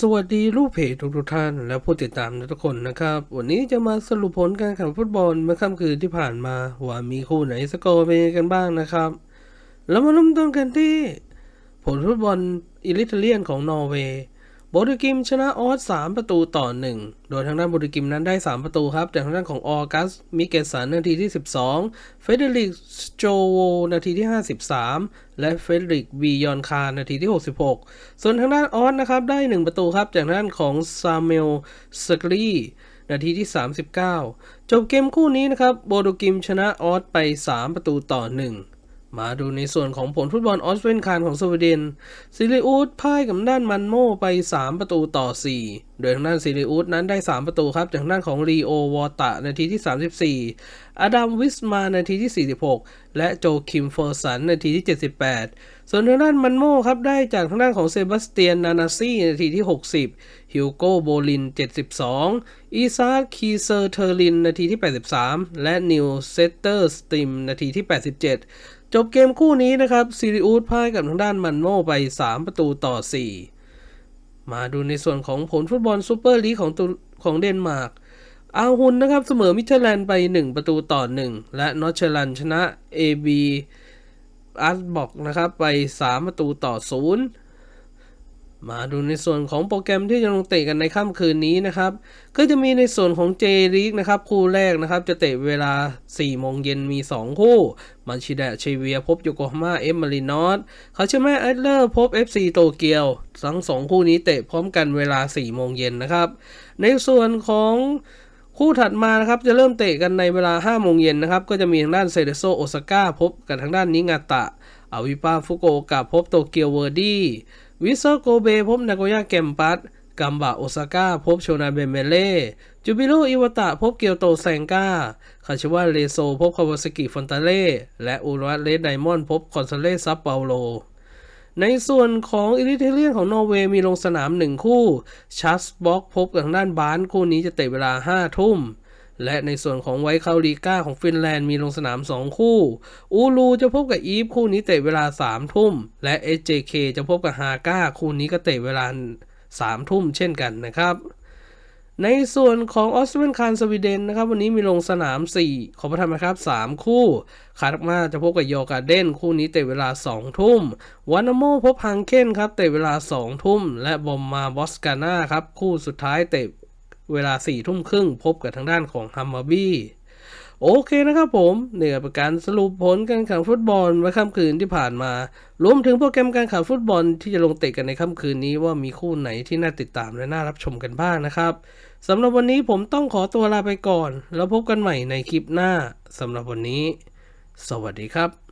สวัสดีลูกเพจทุกๆท่าน และผู้ติดตามทุกคนนะครับ วันนี้จะมาสรุปผลการแข่งฟุตบอลเมื่อค่ำคืนที่ผ่านมา ว่ามีคู่ไหนสกอร์เป็นยังไงกันบ้างนะครับ แล้วมาเริ่มต้นกันที่ ผลฟุตบอลอิลิเทเลียนของนอร์เวย์ บดูกิมชนะออส3ประตูต่อ 1 โดยทางด้านโบดูกิมนั้นได้ 3 ประตูครับ จากทางด้านของออกัส มิเกสันนาทีที่ 12 เฟเดริกโจโวนาทีที่ 53 และเฟเดริกวียอนคานาทีที่ 66 ส่วนทางด้านออสนะครับได้ 1 ประตูครับ จากทางด้านของซาเมลสกรีนาทีที่ 39 จบเกมคู่นี้นะครับโบดูกิมชนะออสไป 3 ประตูต่อ 1 มาดูในส่วนของผลฟุตบอลออสเวนคานของสวีเดนซิลิอูดพ่ายกับด้านมันโมไป 3 ประตูต่อ 4 โดยทางด้านซิลิอูดนั้นได้ 3 ประตูครับ จากด้านของรีโอวอตะนาทีที่ 34 อดัมวิสมานาทีที่ 46 และโจคิมเฟอร์สันนาทีที่ 78 ส่วนทางด้านมันโมครับได้จากทางด้านของเซบาสเตียนนานาซี่นาทีที่ 60 ฮิวโกโบลิน 72 อีซาคีเซอร์เทอร์ลินนาทีที่ 83 และนิวเซตเตอร์สติมนาทีที่ 87 จบเกมคู่นี้นะครับซีริอูสพ่ายกับทางด้านมันโมไป 3 ประตูต่อ 4 มาดูในส่วนของผลฟุตบอลซูเปอร์ลีกของตุของเดนมาร์กอาฮุนนะครับเสมอมิเทแลนด์ไป 1 ประตูต่อ 1 และนอตเชลันชนะ AB อาร์ตบอกนะครับไป 3 ประตูต่อ 0 มาดูในส่วนของโปรแกรมที่จะลงเตะกันในค่ำคืนนี้นะครับ ก็จะมีในส่วนของเจลีกนะครับ คู่แรกนะครับ จะเตะเวลา 4 โมงเย็นมี 2 คู่มันชิดะเชเวียพบโยโกฮาม่าเอฟมารินอสคาชิมะเอดเลอร์พบ FC โตเกียว ทั้ง 2 คู่นี้เตะพร้อมกันเวลา 4 โมงเย็นนะครับ ในส่วนของคู่ถัดมานะครับ จะเริ่มเตะกันในเวลา 5 โมงเย็นนะครับ ก็จะมีทางด้านเซเดโซโอซาก้าพบกับทางด้านนิงาตะอาวิปาฟุโกกับพบโตเกียวเวอร์ดี้ วิเซอร์โกเบพบนาโกย่าเกมปัสกัมบะโอซาก้าพบโชนาเบเมเล่จูบิโรอิวตะพบเกียวโตแซงก้าคาชิวะเรโซพบคาวาซากิฟอนตาเล่และอุรัตเลสไดมอนด์พบคอนซาเลซับเปาโล ในส่วนของอิริเทเลียนของนอร์เวย์มีลงสนามหนึ่งคู่ชัสบ็อกพบกับทางด้านบานคู่นี้จะเตะเวลา 5 ทุ่ม และในส่วนของไวคาลีก้าของฟินแลนด์มีลงสนาม 2 คู่ อูลูจะพบกับอีฟคู่นี้เตะเวลา 3 ทุ่ม และ SJK จะพบกับฮาก้าคู่นี้ก็เตะเวลา 3 ทุ่มเช่นกันนะครับ ในส่วนของออสเตรเลียนคานสวีเดนนะครับ วันนี้มีลงสนาม 4 ขอประทานนะครับ 3 คู่ คาร์มาจะพบกับโยการเดนคู่นี้เตะเวลา 2 ทุ่มวานาโมพบฮังเคนครับเตะเวลา 2 ทุ่ม และบอมมาบอสกาน่าครับคู่สุดท้ายเตะ เวลา4ทุ่มครึ่งพบกับทางด้านของฮัมมาบี้โอเคนะครับผมเนี่ยเป็นการสรุปผลการแข่งฟุตบอลเมื่อค่ำคืนที่ผ่านมา รวมถึงโปรแกรมการแข่งฟุตบอลที่จะลงเตะกันในค่ำคืนนี้ว่ามีคู่ไหนที่น่าติดตามและน่ารับชมกันบ้างนะครับสำหรับวันนี้ผมต้องขอตัวลาไปก่อน แล้วพบกันใหม่ในคลิปหน้าสำหรับวันนี้ สวัสดีครับ